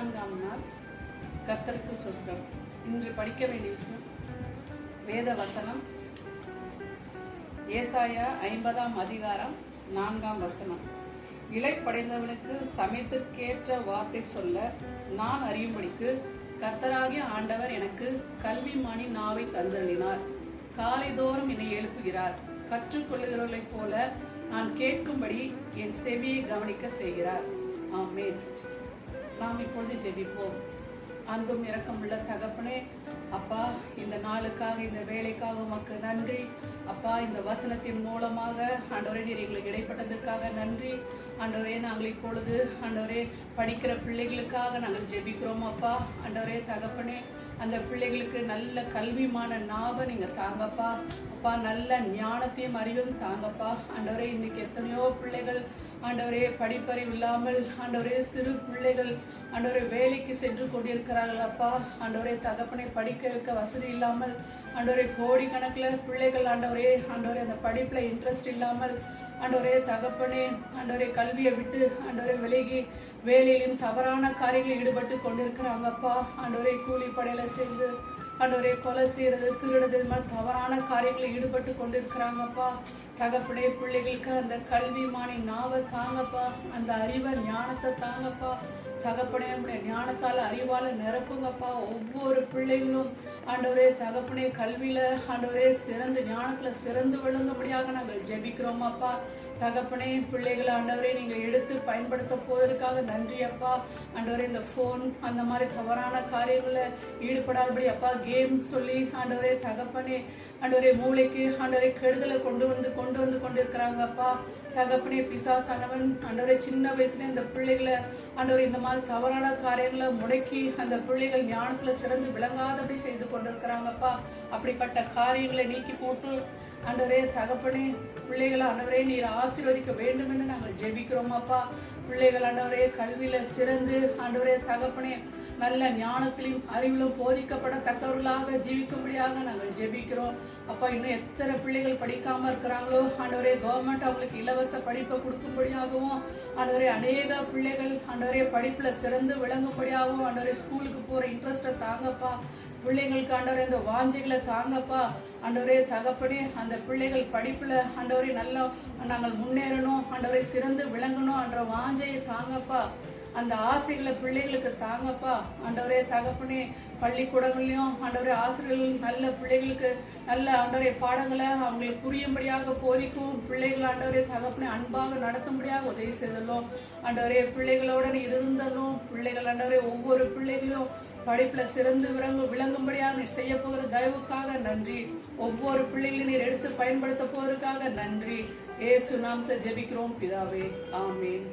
பதினான்காம் நாள் கர்த்தருக்கு சுஸ்ரம் இன்று படிக்க வேண்டிய விஷயம் வேத வசனம் ஏசாயா ஐம்பதாம் அதிகாரம் நான்காம் வசனம். இலைப்படைந்தவனுக்கு சமயத்திற்கேற்ற வார்த்தை சொல்ல நான் அறியும்படிக்கு கர்த்தராகிய ஆண்டவர் எனக்கு கல்வி கல்விமானி நாவை தந்தளினார் காலைதோறும் என்னை எழுப்புகிறார். கற்றுக்கொள்ளுகிறவர்களைப் போல நான் கேட்கும்படி என் செவியை கவனிக்க செய்கிறார். ஆமேன். நாம் இப்பொழுது ஜெபிப்போம். அன்பும் இரக்கமுள்ள தகப்பனே அப்பா இந்த நாளுக்காக இந்த வேலைக்காக உமக்கு நன்றி. அப்பா இந்த வசனத்தின் மூலமாக ஆண்டவரே நீர் எங்களுக்கு இடைப்பட்டதுக்காக நன்றி. ஆண்டவரே நாங்கள் இப்பொழுது ஆண்டவரே படிக்கிற பிள்ளைகளுக்காக நாங்கள் ஜெபிக்கிறோம் அப்பா. ஆண்டவரே தகப்பனே அந்த பிள்ளைகளுக்கு நல்ல கல்விமான நாவை நீங்கள் தாங்கப்பா. அப்பா நல்ல ஞானத்தையும் அறிவும் தாங்கப்பா. ஆண்டவரே இன்னைக்கு எத்தனையோ பிள்ளைகள் ஆண்டவரே படிப்பறிவு இல்லாமல் ஆண்டவரே சிறு பிள்ளைகள் அன்றவரை வேலைக்கு சென்று கொண்டிருக்கிறார்கள் அப்பா. அன்றவரை தகப்பனை படிக்க வைக்க வசதி இல்லாமல் ஆண்டவரே கோடிக்கணக்கில் பிள்ளைகள் ஆண்டவரே அன்றவரை அந்த படிப்பில் இன்ட்ரெஸ்ட் இல்லாமல் ஆண்டவரே தகப்பனே ஆண்டவரே கல்வியை விட்டு ஆண்டவரே விலகி வேலையிலும் தவறான காரியங்களில் ஈடுபட்டு கொண்டிருக்கிறாங்கப்பா ஆண்டவரே கூலி படையில சேர்ந்து ஆண்டவரே கொலை செய்கிறது திருடுறது இது மாதிரி தவறான காரியங்களில் ஈடுபட்டு கொண்டிருக்கிறாங்கப்பா தகப்பனே பிள்ளைகளுக்கு அந்த கல்விமானி நாவை தாங்கப்பா அந்த அறிவை ஞானத்தை தாங்கப்பா. தகப்பனே உடைய ஞானத்தால் அறிவால் நிரப்புங்கப்பா. ஒவ்வொரு பிள்ளைகளும் ஆண்டவரே தகப்பனே கல்வியில் ஆண்டவரே சிறந்து ஞானத்தில் சிறந்து விளங்கும்படியாக நாங்கள் ஜெபிக்கிறோம் அப்பா தகப்பனே பிள்ளைகளை ஆண்டவரே நீங்கள் எடுத்து பயன்படுத்த போவதற்காக நன்றி அப்பா ஆண்டவரே இந்த ஃபோன் அந்த மாதிரி தவறான காரியங்களில் ஈடுபடாதபடி அப்பா கேம் சொல்லி ஆண்டவரே தகப்பனே ஆண்டவரே மூளைக்கு ஆண்டவரே கெடுதலை கொண்டு வந்து கொண்டு கொண்டு வந்து கொண்டிருக்கிறாங்க அப்பா தகப்பனே பிசாசானவன் ஆண்டவரே சின்ன வயசுல இந்த பிள்ளைகளை ஆண்டவரே இந்த மாதிரி தவறான காரியங்களை முடக்கி அந்த பிள்ளைகள் ஞானத்துல சிறந்து விளங்காதபடி செய்து கொண்டிருக்கிறாங்கப்பா. அப்படிப்பட்ட காரியங்களை நீக்கி போட்டு ஆண்டவரே தகப்பனே பிள்ளைகள் ஆண்டவரே நீர் ஆசீர்வதிக்க வேண்டும் என்று நாங்கள் ஜெபிக்கிறோம் அப்பா. பிள்ளைகள் ஆண்டவரே கல்வியில் சிறந்து ஆண்டவரே தகப்பனே நல்ல ஞானத்திலும் அறிவிலும் போதிக்கப்படத்தக்கவர்களாக ஜீவிக்கும்படியாக நாங்கள் ஜெபிக்கிறோம். அப்பா இன்னும் எத்தனை பிள்ளைகள் படிக்காமல் இருக்கிறாங்களோ ஆண்டவரே கவர்மெண்ட் அவங்களுக்கு இலவச படிப்பை கொடுக்கும்படியாகவும் ஆண்டவரே அநேக பிள்ளைகள் ஆண்டவரே படிப்பில் சிறந்து விளங்கும்படியாகவும் ஆண்டவரே ஸ்கூலுக்கு போகிற இன்ட்ரெஸ்ட்டை தாங்கப்பா. பிள்ளைங்களுக்கு ஆண்டவரே இந்த வாஞ்சைகளை தாங்கப்பா. ஆண்டவரே தகப்பனே அந்த பிள்ளைகள் படிப்பில் ஆண்டவரே நல்லா நாங்கள் முன்னேறணும் ஆண்டவரை சிறந்து விளங்கணும் என்ற வாஞ்சையை தாங்கப்பா. அந்த ஆசைகளை பிள்ளைகளுக்கு தாங்கப்பா. ஆண்டவரே தகப்பனே பள்ளிக்கூடங்கள்லையும் ஆண்டவரே ஆசிரியர்கள் நல்ல பிள்ளைகளுக்கு நல்ல ஆண்டவரே பாடங்களை அவங்களுக்கு புரியும்படியாக போதிக்கும் பிள்ளைகள் ஆண்டவரே தகப்பனே அன்பாக நடத்தும்படியாக உதவி செய்தலும். ஆண்டவரே பிள்ளைகளோட இருந்தலும் பிள்ளைகள் ஆண்டவரே ஒவ்வொரு பிள்ளைகளும் படிப்புல சிறந்து விளங்கு விளங்கும்படியாக நீர் செய்ய போகிற தயவுக்காக நன்றி. ஒவ்வொரு பிள்ளைகளையும் நீர் எடுத்து பயன்படுத்த போவதற்காக நன்றி. ஏசு நாமத்தை ஜெபிக்கிறோம். பிதாவே ஆமேன்.